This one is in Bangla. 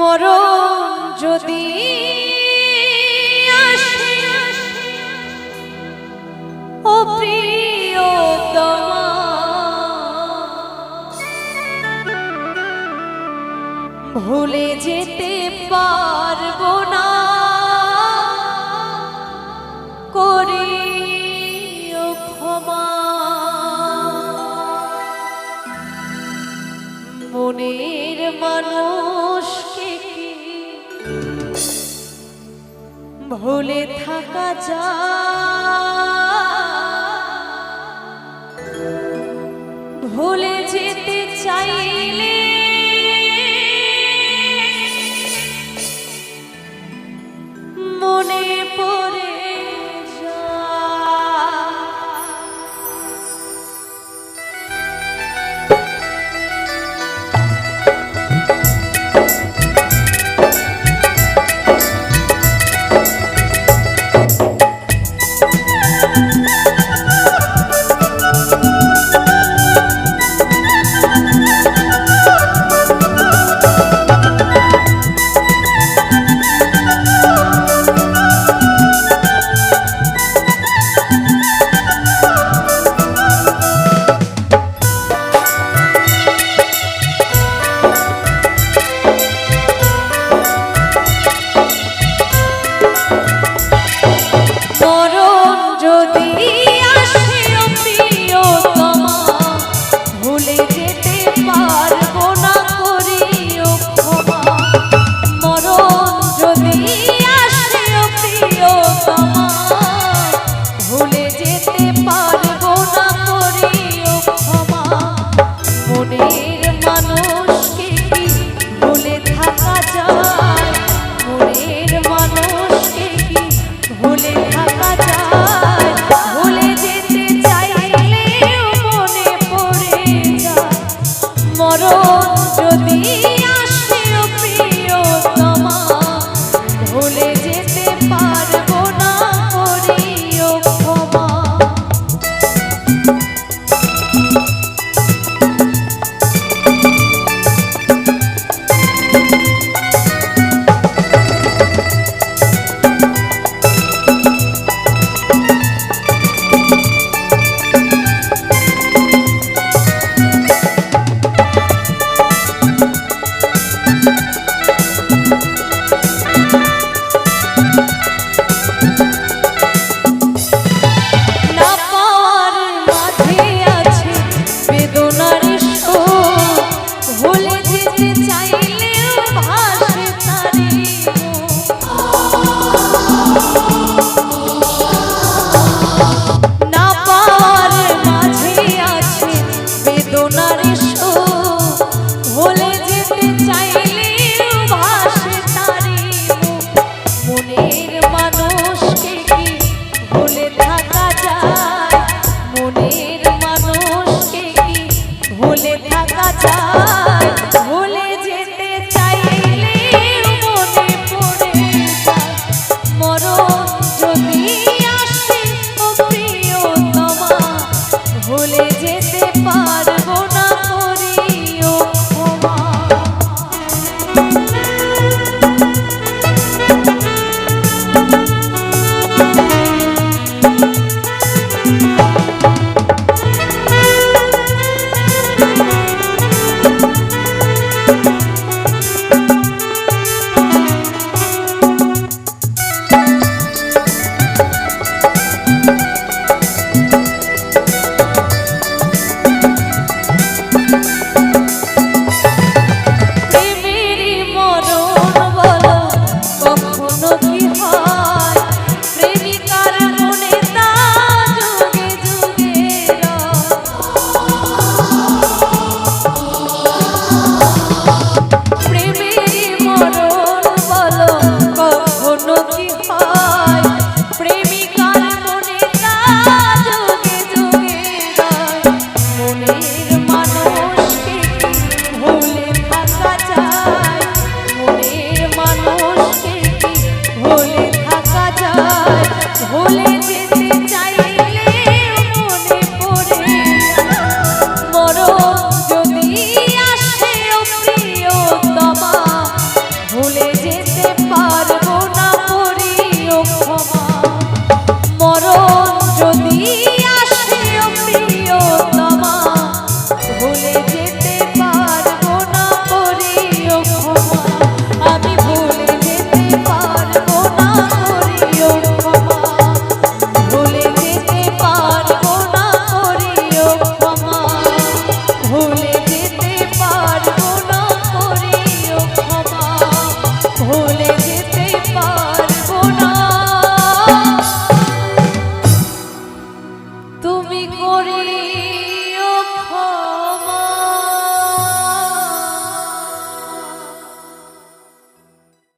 মরণ যদি ও প্রিয়তম। ভুলে যেতে পারব না। করি ক্ষমা। মনের মানুষ ভুলে থাকা যায়। মনে থাকা যায়